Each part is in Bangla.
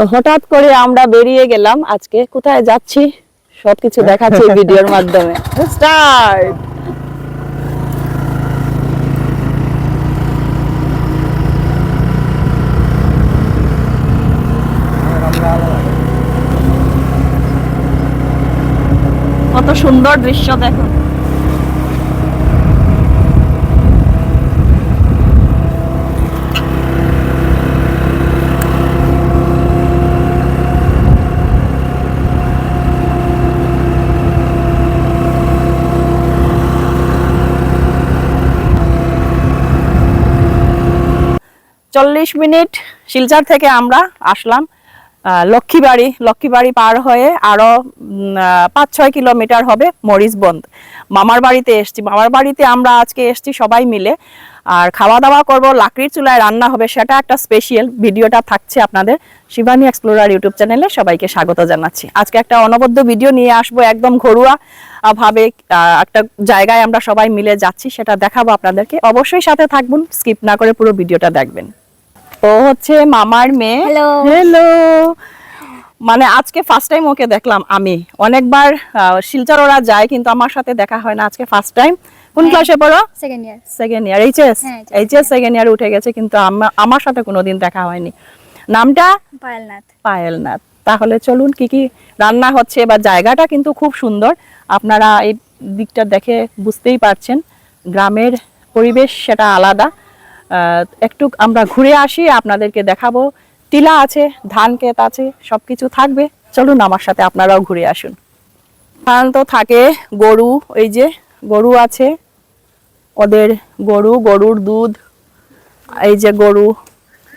তো হঠাৎ করে আমরা বেরিয়ে গেলাম। আজকে কোথায় যাচ্ছি? সবকিছু দেখাচ্ছি ভিডিওর মাধ্যমে। স্টার্ট! কত সুন্দর দৃশ্য দেখুন চল্লিশ মিনিট শিলচর থেকে আমরা আসলাম লক্ষ্মীবাড়ি লক্ষ্মীবাড়ি পার হয়ে আরও উম, আহ, পাঁচ ছয় কিলোমিটার হবে মরিচবন্দ মামার বাড়িতে এসছি। মামার বাড়িতে আমরা আজকে এসছি সবাই মিলে। আর খাওয়া দাওয়া করব লাকড়ির চুলায় রান্না হবে সেটা একটা স্পেশিয়াল ভিডিওটা থাকছে আপনাদের। শিবানী এক্সপ্লোরার ইউটিউব চ্যানেলে সবাইকে স্বাগত জানাচ্ছি। আজকে একটা অনবদ্য ভিডিও নিয়ে আসব একদম ঘরোয়া ভাবে একটা জায়গায় আমরা সবাই মিলে যাচ্ছি সেটা দেখাবো আপনাদেরকে। অবশ্যই সাথে থাকবেন স্কিপ না করে পুরো ভিডিওটা দেখবেন। ও হচ্ছে মামার মেয়ে. হ্যালো মানে আজকে ফার্স্ট টাইম ওকে দেখলাম আমি। অনেকবার শিলচর ওরা যায় কিন্তু আমার সাথে দেখা হয় না আজকে ফার্স্ট টাইম কোন হ্যাঁ। ক্লাসে পড়ো? Second year second year HS হ্যাঁ, এইচএস সেকেন্ড ইয়ার উঠে গেছে কিন্তু আমার সাথে কোনোদিন দেখা হয়নি। নামটা? পায়েলনাথ। পায়েলনাথ। তাহলে চলুন কি কি রান্না হচ্ছে বা জায়গাটা কিন্তু খুব সুন্দর। আপনারা এই দিকটা দেখে বুঝতেই পারছেন। গ্রামের পরিবেশ সেটা আলাদা। একটু আমরা ঘুরে আসি আপনাদেরকে দেখাবো। টিলা আছে ধান ক্ষেত আছে সবকিছু থাকবে। চলুন আমার সাথে আপনারাও ঘুরে আসুন। সাধারণত থাকে গরু এই যে গরু আছে। ওদের গরু গরুর দুধ এই যে গরু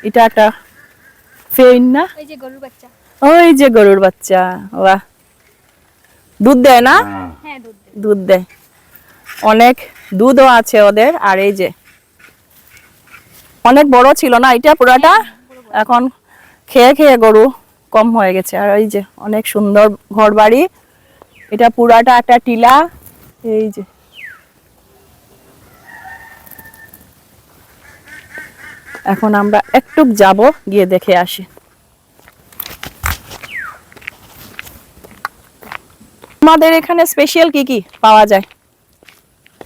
এটা একটা ফেইন না? ওই যে গরুর বাচ্চা। ওই যে গরুর বাচ্চা বাহ। দুধ দেয় না? হ্যাঁ। দুধ দুধ দেয়। অনেক দুধও আছে ওদের আর এই যে অনেক বড় ছিল না, এটা পুরাটা এখন খেয়ে খেয়ে গরু কম হয়ে গেছে। আর এই যে অনেক সুন্দর ঘর বাড়ি এটা পুরাটা একটা টিলা, এই যে। এখন আমরা একটু যাব, গিয়ে দেখে আসি। আমাদের এখানে স্পেশাল কি কি পাওয়া যায়?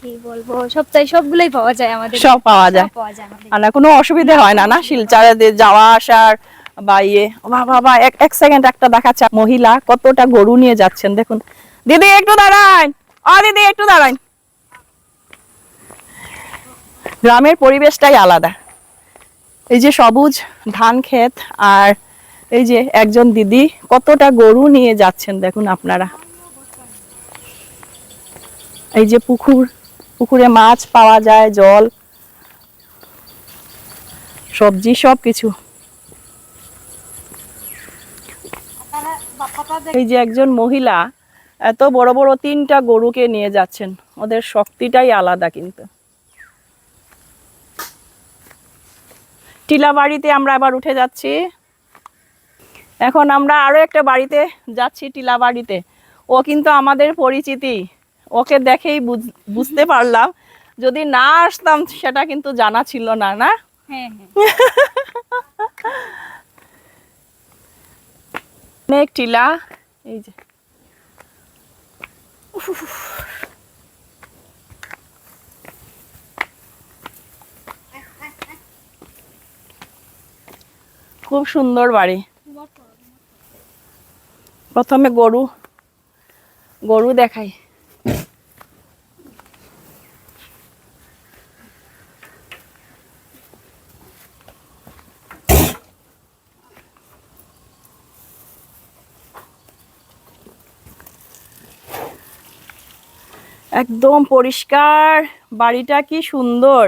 কি বলব সপ্তাহে সবগুলোই পাওয়া যায় আমাদের সব পাওয়া যায়। পাওয়া যায় আমাদের। কোনো অসুবিধা হয় না না? শিলচারে যাওয়া আসার বা ইয়ে। বাবা বাবা এক এক সেকেন্ড একটা দেখাচ্ছে। মহিলা কতটা গরু নিয়ে যাচ্ছেন দেখুন। দিদি একটু দাঁড়ান। দিদি একটু দাঁড়ান। গ্রামের পরিবেশটাই আলাদা। এই যে সবুজ ধান ক্ষেত আর এই যে একজন দিদি কতটা গরু নিয়ে যাচ্ছেন দেখুন আপনারা। এই যে পুকুর পুকুরে মাছ পাওয়া যায়, জল, সবজি সব কিছু এই যে একজন মহিলা, এত বড় বড় তিনটা গরুকে নিয়ে যাচ্ছেন। ওদের শক্তিটাই আলাদা কিন্তু। টিলা বাড়িতে আমরা আবার উঠে যাচ্ছি। এখন আমরা আরও একটা বাড়িতে যাচ্ছি টিলা বাড়িতে। ও কিন্তু আমাদের পরিচিতি। ওকে দেখেই বুঝ- বুঝতে পারলাম। যদি না আসতাম সেটা কিন্তু জানা ছিল না না? হ্যাঁ হ্যাঁ। অনেক টিলা। এই যে। খুব সুন্দর বাড়ি। প্রথমে গরু। গরু দেখাই। একদম পরিষ্কার, বাড়িটা কি সুন্দর।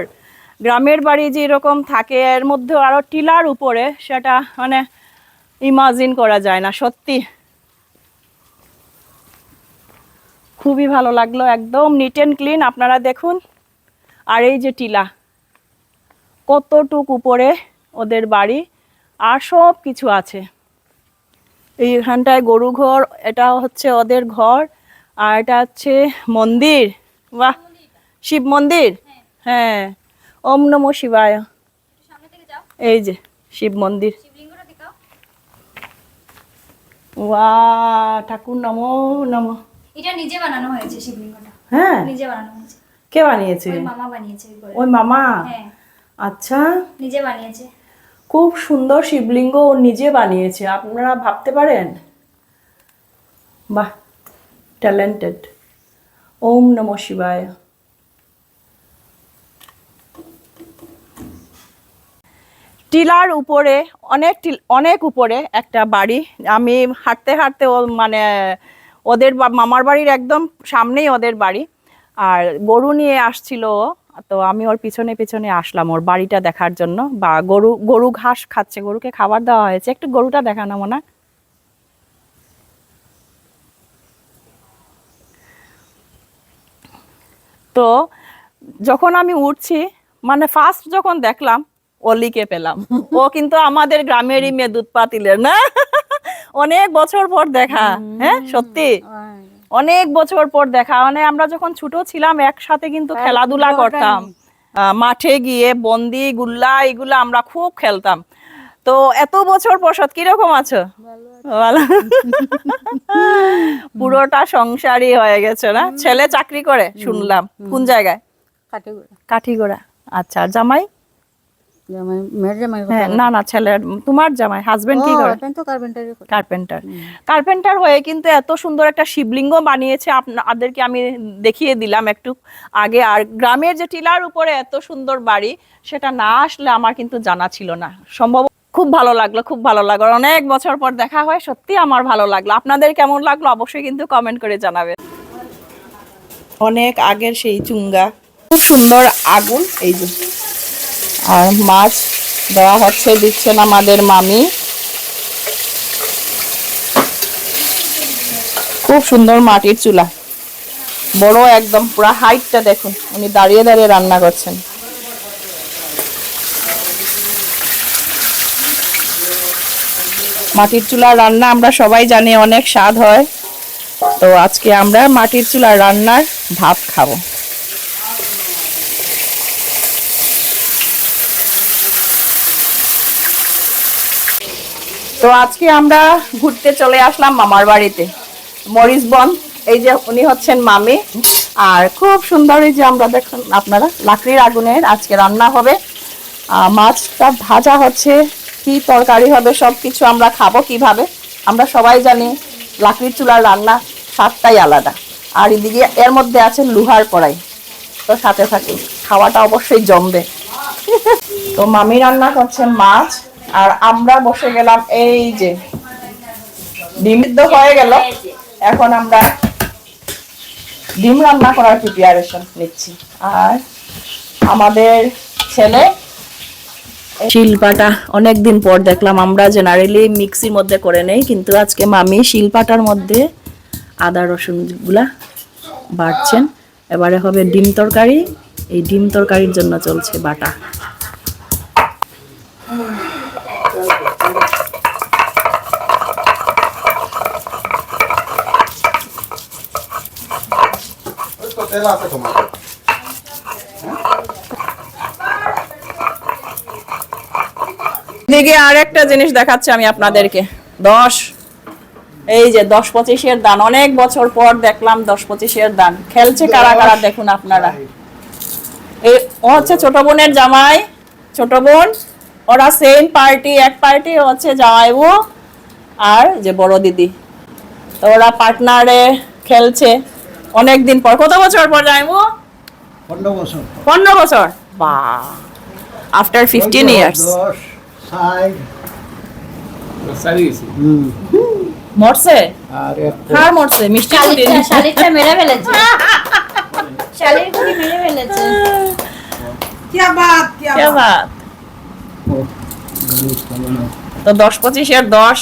গ্রামের বাড়ি যে এরকম থাকে, এর মধ্যে আরও টিলার উপরে, সেটা মানে ইমাজিন করা যায় না, সত্যি। খুবই ভালো লাগল, একদম নিট অ্যান্ড ক্লিন আপনারা দেখুন। আর এই যে টিলা, কতটুক উপরে ওদের বাড়ি, আর সব কিছু আছে। এইখানটায় গরু ঘর এটা হচ্ছে ওদের ঘর। আর এটা হচ্ছে মন্দির বাহ শিব মন্দির? হ্যাঁ ওম নমঃ শিবায়। এই যে শিব মন্দির। শিবলিঙ্গটা ওয়া ঠাকুর নমো নমো। এটা নিজে বানানো হয়েছে শিবলিঙ্গটা। হ্যাঁ? নিজে বানানো হয়েছে। কে বানিয়েছে? ওই মামা বানিয়েছে ওই মামা? হ্যাঁ। আচ্ছা। নিজে বানিয়েছে। খুব সুন্দর শিবলিঙ্গ ও নিজে বানিয়েছে আপনারা ভাবতে পারেন? বাহ। ট্যালেন্টেড ওম নম শিবায় টিলার উপরে, অনেক টিল- অনেক উপরে একটা বাড়ি। আমি হাঁটতে হাঁটতে ও মানে ওদের মামার বাড়ির একদম সামনেই ওদের বাড়ি। আর গরু নিয়ে আসছিল। তো আমি ওর পিছনে পিছনে আসলাম ওর বাড়িটা দেখার জন্য। বা গরু গরু ঘাস খাচ্ছে, গরুকে খাবার দেওয়া হয়েছে। একটু গরুটা দেখানো মনে তো যখন আমি উঠছি মানে ফার্স্ট যখন দেখলাম অলিকে পেলাম। ও কিন্তু আমাদের গ্রামেরই মেয়ে দুধ পাতিলের না? অনেক বছর পর দেখা হ্যাঁ সত্যি? অনেক বছর পর দেখা। মানে আমরা যখন ছোট ছিলাম একসাথে কিন্তু খেলাধুলা করতাম। আহ, মাঠে গিয়ে বন্দি গুল্লা এগুলা আমরা খুব খেলতাম। তো এত বছর পর সৎ কীরকম আছো? ভালো পুরোটা সংসারই হয়ে গেছে না? ছেলে চাকরি করে শুনলাম। কোন জায়গায়? কাঠিগোড়া। আচ্ছা আর জামাই? হ্যাঁ না না তোমার হাজবেন্ড কি কার্পেন্টারি করে? কার্পেন্টার কার্পেন্টার হয়ে কিন্তু এত সুন্দর একটা শিবলিঙ্গ বানিয়েছে। আপনাদেরকে আমি দেখিয়ে দিলাম একটু আগে। আর গ্রামের যে টিলার উপরে এত সুন্দর বাড়ি সেটা না আসলে আমার কিন্তু জানা ছিল না। সম্ভব খুব ভালো লাগল, খুব ভালো লাগল। অনেক বছর পর দেখা হয়, সত্যি আমার ভালো লাগল। আপনাদের কেমন লাগল অবশ্যই কিন্তু কমেন্ট করে জানাবেন। অনেক আগের সেই চুঙ্গা। খুব সুন্দর আগুন, এই যে। আর মাছ দেওয়া হচ্ছে, দিচ্ছেন আমাদের মামি। খুব সুন্দর মাটির চুলা। বড় একদম, পুরো হাইটটা দেখুন, উনি দাঁড়িয়ে দাঁড়িয়ে রান্না করছেন। মাটির চুলার রান্না আমরা সবাই জানি অনেক স্বাদ হয়। তো আজকে আমরা মাটির চুলার রান্নার ভাত খাব। তো আজকে আমরা ঘুরতে চলে আসলাম মামার বাড়িতে। মরিসবন এই যে উনি হচ্ছেন মামি। আর খুব সুন্দর এই যে আমরা দেখুন আপনারা, লাকড়ির আগুনের আজকে রান্না হবে। মাছটা ভাজা হচ্ছে। কি তরকারি হবে সব কিছু আমরা খাব কীভাবে? আমরা সবাই জানি লাকড়ির চুলার রান্না স্বাদটাই আলাদা। আর এদিকে এর মধ্যে আছে লোহার কড়াই। তো সাথে থাকি, খাওয়াটা অবশ্যই জমবে। তো মামি রান্না করছেন মাছ, আর আমরা বসে গেলাম এই যে, ডিম হয়ে গেল। এখন আমরা ডিম রান্না করার প্রিপারেশন নিচ্ছি। আর আমাদের ছেলে শিলপাটা। অনেকদিন পর দেখলাম, আমরা জেনারেলি মিক্সির মধ্যে করে নেই, কিন্তু আজকে মামি শিলপাটার মধ্যে আদা রসুনগুলা বাটছেন। এবারে হবে ডিম তরকারি। এই ডিম তরকারির জন্য চলছে বাটা। Esto te la hace tomate. দিকে আর একটা জিনিস দেখাচ্ছি আমি আপনাদেরকে। দশ। এই যে দশ পঁচিশের দান অনেক বছর পর দেখলাম দশ পঁচিশের দান। খেলছে কারা কারা দেখুন আপনারা। এই ও হচ্ছে ছোট বোনের জামাই ছোট বোন ওরা সেম পার্টি এক পার্টি হচ্ছে জামাইবু আর যে বড় দিদি। তো ওরা পার্টনারে খেলছে অনেক দিন পর। কত বছর পর জামাইবু পনেরো বছর। পনেরো বছর। বা আফটার ফিফটিন ইয়ার্স মরছে? আর কার মরছে? মিষ্টি কুটি শালিরটা শালিরটা মেরে ফেলেছে। শালির মেরে ফেলেছে। তো দশ পঁচিশের দশ।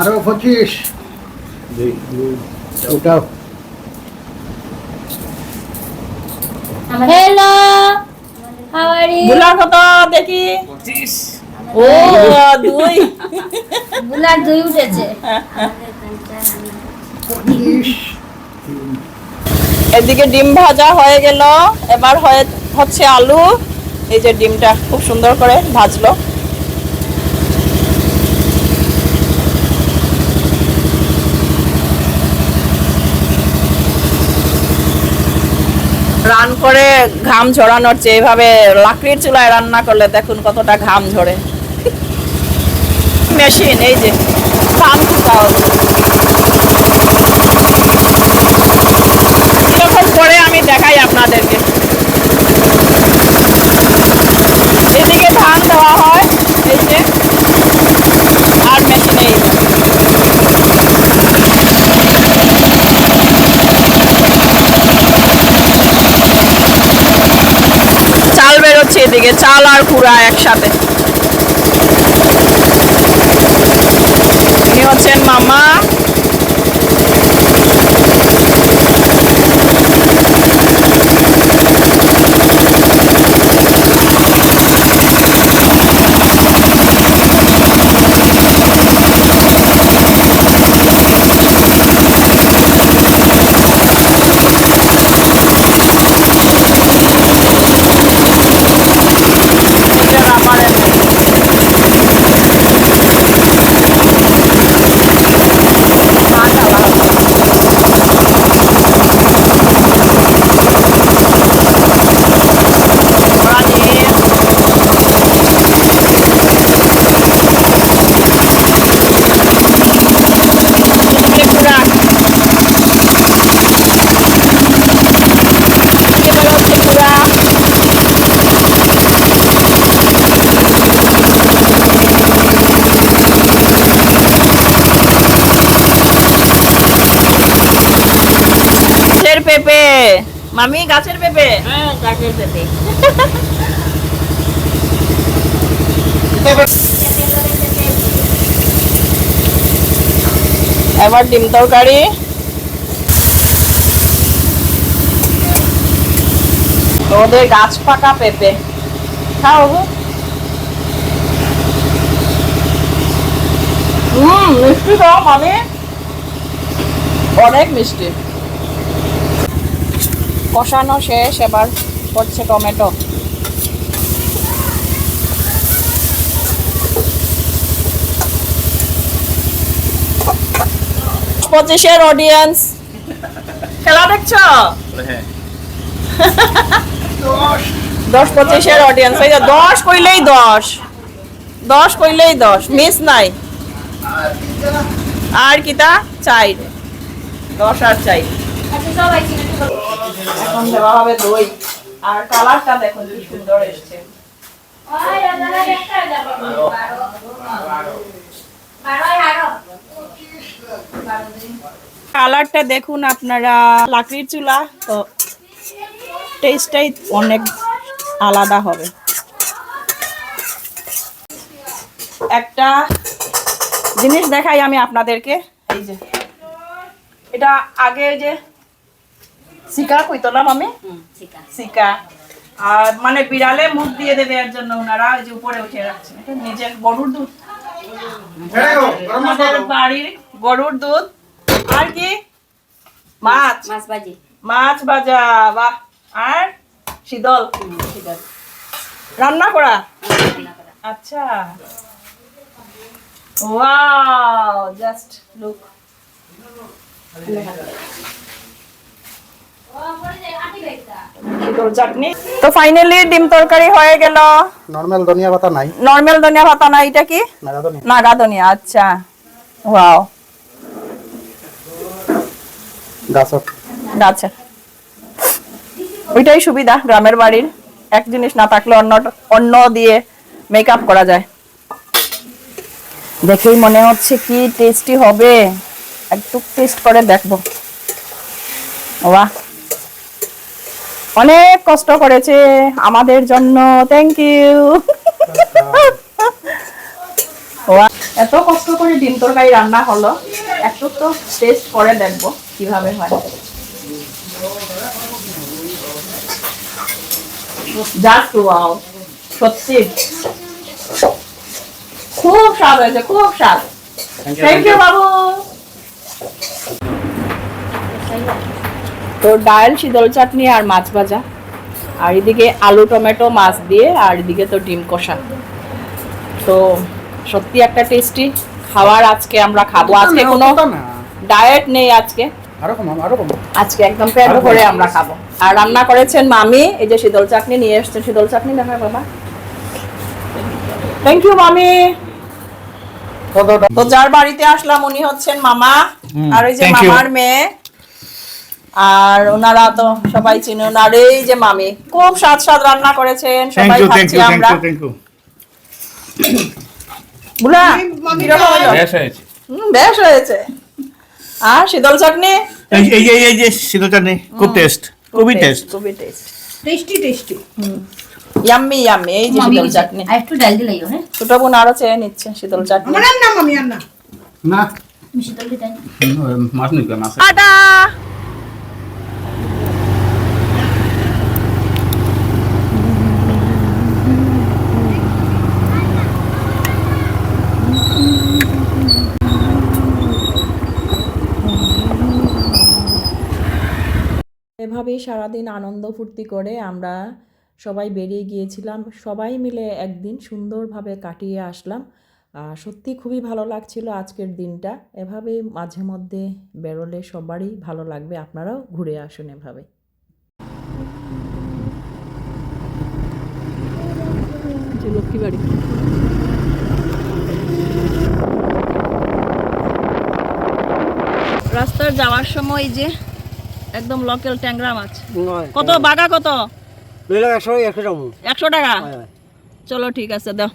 আরও পঁচিশ। ওটা হ্যালো আর বুলার কত দেখি। ও দুই। বুলার দুই উঠেছে। এদিকে ডিম ভাজা হয়ে গেল। এবার হয়ে হচ্ছে আলু। এই যে ডিমটা খুব সুন্দর করে ভাজলো। রান করে ঘাম ঝরানোর চেয়ে এভাবে লাকড়ির চুলায় রান্না করলে দেখুন কতটা ঘাম ঝরে। মেশিন, এই যে কীরকম করে আমি দেখাই আপনাদেরকে। এদিকে ধান দেওয়া হয় এই যে আর মেশিনে এই যে। চাল বেরোচ্ছে এদিকে চাল আর কুড়া একসাথে। ইনি হচ্ছেন মামা এটা আমার গাছের পেঁপে। মামি গাছের পেঁপে? হ্যাঁ গাছের পেঁপে। এবার ডিম তরকারি। ওদের গাছ পাকা পেঁপে। খাও। হুম মিষ্টি খাও মামি। অনেক মিষ্টি। কষানো শেষ এবার হচ্ছে টমেটো। পঁচিশের অডিয়েন্স খেলা দেখছ? হ্যাঁ। দশ পঁচিশের অডিয়েন্স এই যে দশ কইলেই দশ। দশ কইলেই দশ। মিস নাই। আর কিতা? চাই। দশ আর চাই। আচ্ছা সবাই এখন দেওয়া হবে দই। আর কালারটা দেখুন কি সুন্দর এসছে। কালারটা দেখুন আপনারা লাকড়ির চুলা তো টেস্টটাই অনেক আলাদা হবে। একটা জিনিস দেখাই আমি আপনাদেরকে এই যে। এটা আগে যে শিকা কইতো না মামি হুম ঠিক আছে শিকা। আর মানে বিড়ালে মুখ দিয়ে দেবে এর জন্য ওনারা ওই যে উপরে উঠে রাখছেন এটা নিজের গরুর দুধ। আমাদের বাড়ির গরুর দুধ। আর কি? মাছ। মাছ ভাজি। মাছ ভাজা বাহ। আর শীতল। ঠিক আছে রান্না করা? আচ্ছা। Wow just look. শীতল চাটনি। তো ফাইনালি ডিম তরকারি হয়ে গেল। নর্মাল ধনিয়া পাতা নাই। নর্মাল ধনিয়া পাতা না এটা কি? নাগা ধনিয়া। আচ্ছা। ওয়াও আচ্ছা ওইটাই সুবিধা গ্রামের বাড়ির। এক জিনিস না থাকলে অন্য অন্য দিয়ে মেকআপ করা যায়। দেখেই মনে হচ্ছে কি টেস্টি হবে। একটু টেস্ট করে দেখব। বাহ অনেক কষ্ট করেছে আমাদের জন্য। থ্যাংক ইউ এত কষ্ট করে ডিম তরকারি রান্না হলো একটু তো টেস্ট করে দেখব কীভাবে হয়। জাস্ট ওয়াও সত্যি। খুব স্বাদ হয়েছে খুব স্বাদ। থ্যাংক ইউ বাবু। তো ডাল শীতল চাটনি আর মাছ ভাজা। আর এদিকে আলু টমেটো মাছ দিয়ে আর এদিকে তো ডিম কষা। তো সত্যি একটা টেস্টি খাবার আজকে আমরা খাব। আজকে কোনো ডায়েট নেই আজকে। আরও কম আরও কম আজকে একদম পেট ভরে আমরা খাব। আর রান্না করেছেন মামি এই যে শীতল চাটনি নিয়ে এসছেন। শীতল চাটনি দেখা বাবা। থ্যাংক ইউ মামি। তো যার বাড়িতে আসলাম উনি হচ্ছেন মামা। আর ওই যে মামার মেয়ে। আর ওনারা তো সবাই চিনেন আর এই যে মামি খুব স্বাদ স্বাদ রান্না করেছেন সবাই খাচ্ছি আমরা। বুলা বেশ হয়েছে। হুম, বেশ হয়েছে। আর শীতল চাটনি? এই এই এই যে সিদ্ধ চাটনি খুব টেস্ট খুবই টেস্ট খুবই taste tasty tasty yummy yummy এই যে শীতল চাটনি। আর একটু ডাল দিলাইও হ্যাঁ? ছোট বোন আরও চেয়ে নিচ্ছে শীতল চাটনি। না মিষ্টি ডাল দিতে মাছ নিতে মাছ। টাটা এভাবেই সারাদিন আনন্দ ফুর্তি করে আমরা সবাই বেরিয়ে গিয়েছিলাম। সবাই মিলে একদিন সুন্দরভাবে কাটিয়ে আসলাম। সত্যি খুবই ভালো লাগছিল আজকের দিনটা। এভাবেই মাঝে মধ্যে বেরোলে সবারই ভালো লাগবে। আপনারাও ঘুরে আসুন এভাবে। লক্ষ্মী বাড়ি। রাস্তার যাওয়ার সময় যে একদম লোকাল ট্যাংরা মাছ। কত? বাগা কত? একশো টাকা। চলো ঠিক আছে দাও।